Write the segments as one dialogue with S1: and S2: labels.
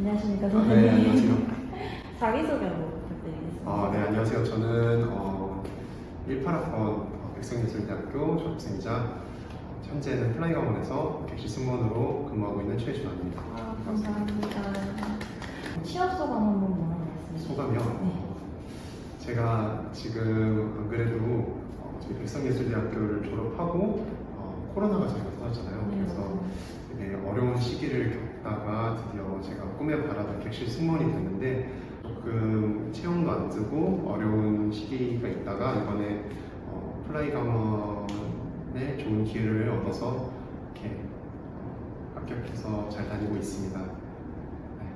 S1: 안녕하십니까
S2: 아,
S1: 선생님.
S2: 네, 안녕하세요.
S1: 자기소개 한번 부탁드리겠습니다.
S2: 아, 네, 안녕하세요. 저는 어, 18학번 백성예술대학교 졸업생이자 어, 현재는 플라이가원에서 객실 승무원으로 근무하고 있는 최준환입니다.
S1: 아, 감사합니다. 취업 소감 한 번만 말씀해 주세요.
S2: 소감이요?
S1: 네.
S2: 제가 지금 안 그래도 어, 저희 백성예술대학교를 졸업하고 어, 코로나가 저희가 터졌잖아요.
S1: 네,
S2: 그래서. 되게 어려운 시기를 겪 다가 드디어 제가 꿈에 바라던 객실 승무원이 됐는데 조금 채용도 안 뜨고 어려운 시기가 있다가 이번에 어, 플라이 가먼에 좋은 기회를 얻어서 이렇게 어, 합격해서 잘 다니고 있습니다. 네.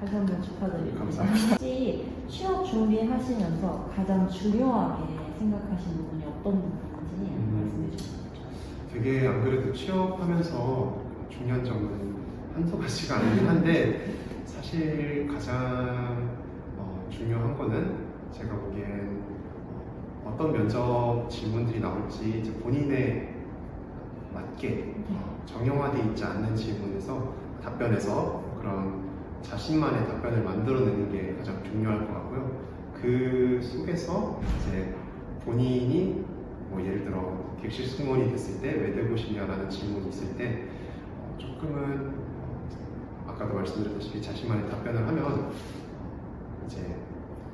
S1: 다시 한번 축하드립니다.
S2: 감사합니다.
S1: 혹시 취업 준비하시면서 가장 중요하게 생각하시는 부분이 어떤 부분인지
S2: 음.
S1: 말씀해 주세요.
S2: 되게 안 그래도 취업하면서 중요한 점은 한두 가지가 아니긴 한데 사실 가장 어, 중요한 거는 제가 보기엔 어, 어떤 면접 질문들이 나올지 이제 본인에 맞게 어, 정형화되어 있지 않는 질문에서 답변에서 그런 자신만의 답변을 만들어내는 게 가장 중요할 것 같고요. 그 속에서 이제 본인이 뭐 예를 들어 객실 승무원이 됐을 때 왜 되고 싶냐라는 질문이 있을 때 어, 조금은 어, 아까도 말씀드렸다시피 자신만의 답변을 하면 이제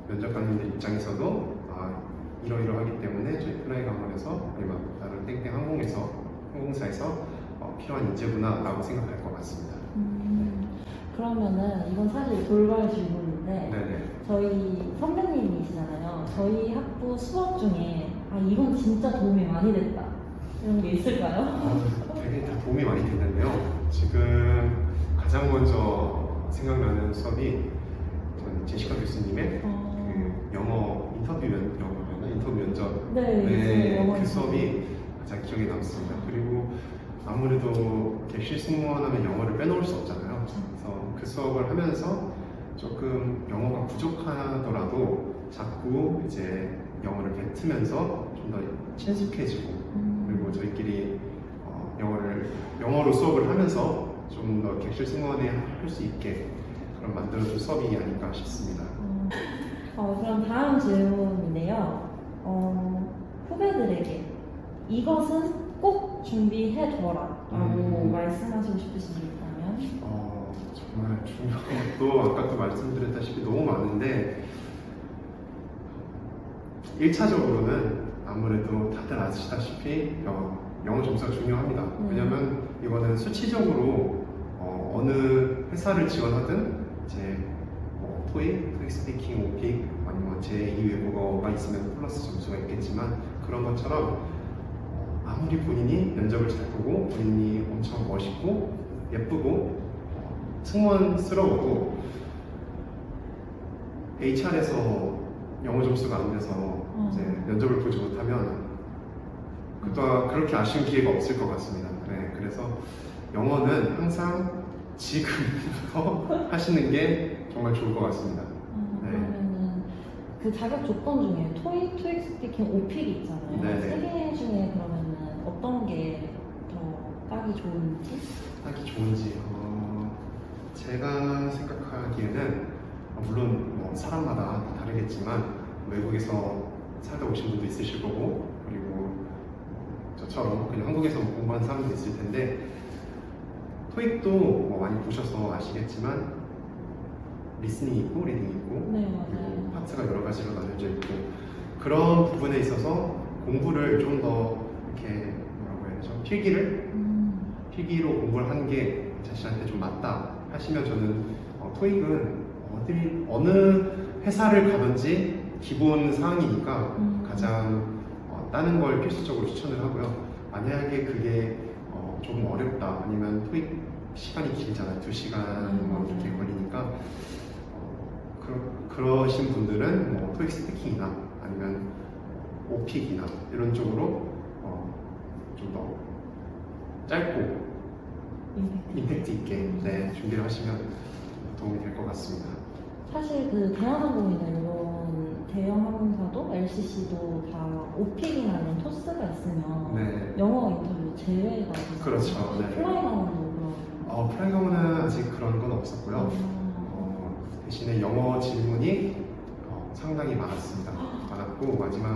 S2: 면접관님들 입장에서도 아 이러이러하기 때문에 저희 플라이 강원에서 아니면 다른 땡땡 항공에서 항공사에서 어, 필요한 인재구나라고 생각할 것 같습니다.
S1: 음, 그러면은 이건 사실 돌발 질문인데
S2: 네네.
S1: 저희 선배님이시잖아요. 저희 학부 수업 중에 아 이건 진짜 도움이 많이 됐다 이런 게 있을까요?
S2: 아, 되게 다 도움이 많이 됐는데요. 지금 가장 먼저 생각나는 수업이 전 제시카 교수님의
S1: 어,
S2: 그 영어 인터뷰 면 영어나 인터뷰 면접.
S1: 네,
S2: 네,
S1: 영어
S2: 그 수업이 가장 기억에 남습니다. 그리고 아무래도 객실 승무원하면 영어를 빼놓을 수 없잖아요. 그래서 그 수업을 하면서 조금 영어가 부족하더라도 자꾸 이제 영어를 뱉으면서 좀 더 친숙해지고
S1: 음,
S2: 그리고 저희끼리 어, 영어를 영어로 수업을 하면서 좀 더 객실 승무원에 할 수 있게 그런 만들어준 수업이 아닌가 싶습니다.
S1: 어, 어, 그럼 다음 질문인데요. 어, 후배들에게 이것은 꼭 준비해둬라 라고
S2: 음.
S1: 말씀하시고 싶으신 게 있다면
S2: 어, 정말 중요한 것도 아까도 말씀드렸다시피 너무 많은데 1차적으로는 아무래도 다들 아시다시피 어, 영어 점수가 중요합니다.
S1: 음.
S2: 왜냐면 이거는 수치적으로 어, 느 회사를 지원하든 이제 뭐 토익, 토익 스피킹, 오픽 아니면 제2 외국어가 있으면 플러스 점수가 있겠지만 그런 것처럼 어, 아무리 본인이 면접을 잘 보고 본인이 엄청 멋있고 예쁘고 어, 승무원스러워도 HR에서 영어 점수가 안 돼서 이제 면접을 보지 못하면 그또 그렇게 아쉬운 기회가 없을 것 같습니다. 네, 그래서 영어는 항상 지금부터 하시는 게 정말 좋을 것 같습니다.
S1: 어,
S2: 네.
S1: 그러면은 그 자격 조건 중에 토익, 토익 스피킹, 오픽이 있잖아요.
S2: 네네.
S1: 세개 중에 그러면은 어떤 게 더 따기 좋은지?
S2: 하기 좋은지 어, 제가 생각하기에는 어, 물론 뭐 사람마다 다 다르겠지만 외국에서 살다 오신 분도 있으실 거고 그리고 어, 저처럼 그냥 한국에서 공부한 사람도 있을 텐데 토익도 뭐 많이 보셔서 아시겠지만 리스닝 있고 리딩 있고
S1: 네,
S2: 그리고. 파트가 여러 가지로 나뉘어져 있고 그런 부분에 있어서 공부를 좀 더 이렇게 뭐라고 해야 되죠 필기를
S1: 음,
S2: 필기로 공부를 하는 게 자신한테 좀 맞다 하시면 저는 어, 토익은 어디 어느 회사를 가든지 기본 사항이니까
S1: 음.
S2: 가장 어, 따는 걸 필수적으로 추천을 하고요. 만약에 그게 어, 조금 어렵다 아니면 토익 시간이 길잖아요. 두 시간
S1: 음,
S2: 뭐 이렇게
S1: 맞아요.
S2: 걸리니까 어, 그러, 그러신 분들은 뭐 토익 스피킹이나 아니면 오픽이나 이런 쪽으로 어, 좀 더 짧고
S1: 임팩트.
S2: 있게 네, 준비를 하시면 도움이 될 것 같습니다.
S1: 사실 그 대한항공이나 이런 대형 항공사도 LCC도 다 오픽이나 아니면 토스가 있으면
S2: 네.
S1: 영어 대회가 있어요.
S2: 그렇죠. 네.
S1: 플라이 강원도
S2: 어, 플라이 강원은 아직 그런 건 없었고요. 음. 어, 대신에 영어 질문이 어, 상당히 많았습니다. 많았고 마지막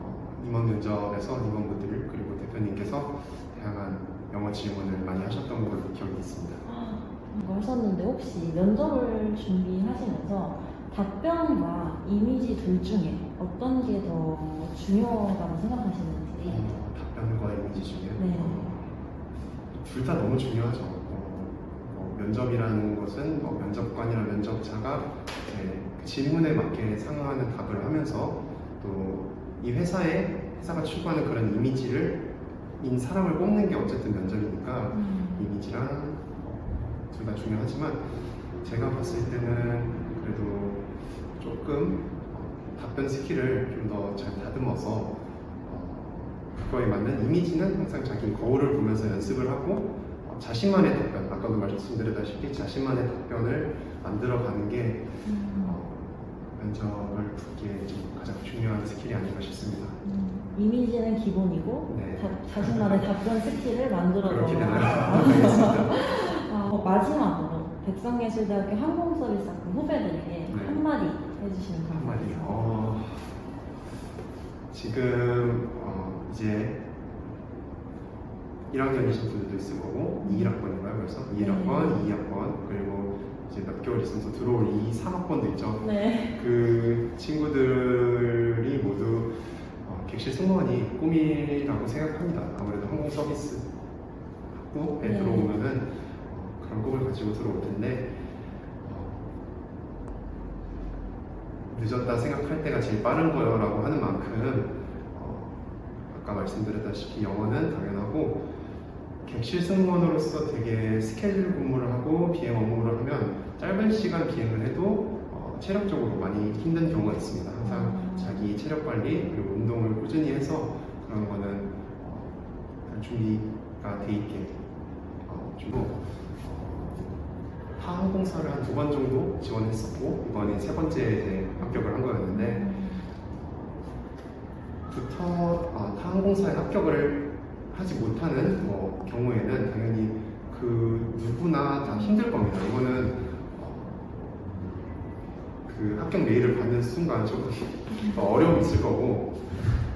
S2: 어, 임원 면접에서 임원분들 그리고 대표님께서 다양한 영어 질문을 많이 하셨던 걸로 기억이 있습니다.
S1: 그거 하셨는데 혹시 면접을 준비하시면서 답변과 이미지 둘 중에 어떤 게 더 중요하다고 생각하시는지 음.
S2: 어, 답변과 이미지 중에
S1: 네.
S2: 둘다 너무 중요하죠. 어, 어, 면접이라는 것은 뭐 면접관이나 면접자가 그 질문에 맞게 상응하는 답을 하면서 또 이 회사에 회사가 추구하는 그런 이미지를 인 사람을 뽑는 게 어쨌든 면접이니까
S1: 음.
S2: 이미지랑 둘다 중요하지만 제가 봤을 때는 그래도 조금 어, 답변 스킬을 좀 더 잘 다듬어서 어, 그거에 맞는 이미지는 항상 자기 거울을 보면서 연습을 하고 어, 자신만의 답변, 아까도 말씀드렸다시피 자신만의 답변을 만들어가는 게
S1: 음.
S2: 어, 면접을 붙기에 좀 가장 중요한 스킬이 아닌가 싶습니다.
S1: 음. 이미지는 기본이고
S2: 네.
S1: 자, 자신만의 답변 스킬을 만들어
S2: 그렇게 되나요?
S1: 보아라.
S2: 알겠습니다.
S1: 어, 마지막으로 백성예술대학교 항공서비스학부 후배들에게
S2: 네.
S1: 한마디 해주시면
S2: 한마디.
S1: 감사하겠습니다.
S2: 어, 지금 어, 이제 1학년이신 분들도 있을 거고 2학번인가요? 벌써 1학번, 2학번 그리고 이제 몇 개월 있으면서 들어올 2, 3학번도 있죠.
S1: 네.
S2: 그 친구들이 모두 어, 객실 승무원이 꿈이라고 생각합니다. 아무래도 항공 서비스 학부에
S1: 네.
S2: 들어오면은 어, 그런 꿈을 가지고 들어올 텐데 어, 늦었다 생각할 때가 제일 빠른 거라고 하는 만큼 어, 아까 말씀드렸다시피 영어는 당연하고 객실 승무원으로서 되게 스케줄 근무를 하고 비행 업무를 하면 짧은 시간 비행을 해도 어, 체력적으로 많이 힘든 경우가 있습니다. 항상
S1: 음.
S2: 자기 체력 관리 그리고 운동을 꾸준히 해서 그런 거는 어, 준비가 돼 있게 어, 주고 어, 항공사를 한 두 번 정도 지원했었고 이번에 세 번째 이제 합격을 한 거였는데
S1: 음.
S2: 부터 어, 타 항공사에 합격을 하지 못하는 뭐 경우에는 당연히 그 누구나 다 힘들 겁니다. 이거는 어, 그 합격 메일을 받는 순간 조금 더 어려움이 있을 거고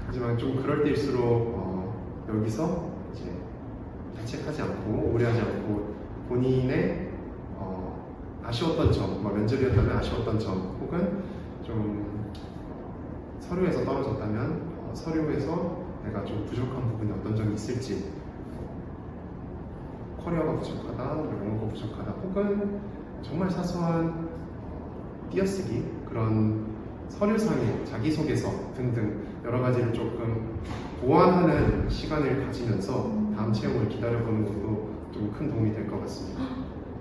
S2: 하지만 좀 그럴 때일수록 어, 여기서 이제 자책하지 않고 오래하지 않고 본인의 어, 아쉬웠던 점, 뭐 면접이었다면 아쉬웠던 점 혹은 좀 서류에서 떨어졌다면 어, 서류에서 내가 좀 부족한 부분이 어떤 점이 있을지 어, 커리어가 부족하다, 영어가 부족하다 혹은 정말 사소한 어, 띄어쓰기 그런 서류상의 자기소개서 등등 여러 가지를 조금 보완하는 시간을 가지면서 다음 채용을 기다려보는 것도 좀 큰 도움이 될 것 같습니다.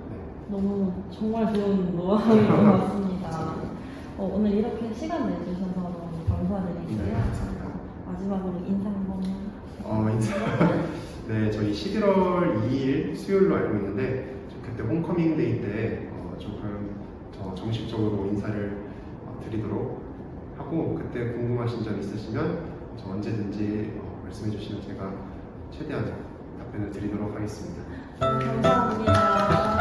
S2: 네.
S1: 너무 정말 좋은 노하우인 것 같습니다. 어, 오늘 이렇게 시간 내주셔서 너무 감사드리고요.
S2: 네.
S1: 마지막으로 인사 한 번만.
S2: 어, 인사. 네, 저희 11월 2일 수요일로 알고 있는데 좀 그때 홈커밍 데이 때 어, 조금 더 정식적으로 인사를 어, 드리도록 하고 그때 궁금하신 점 있으시면 저 언제든지 어, 말씀해 주시면 제가 최대한 답변을 드리도록 하겠습니다.
S1: 감사합니다.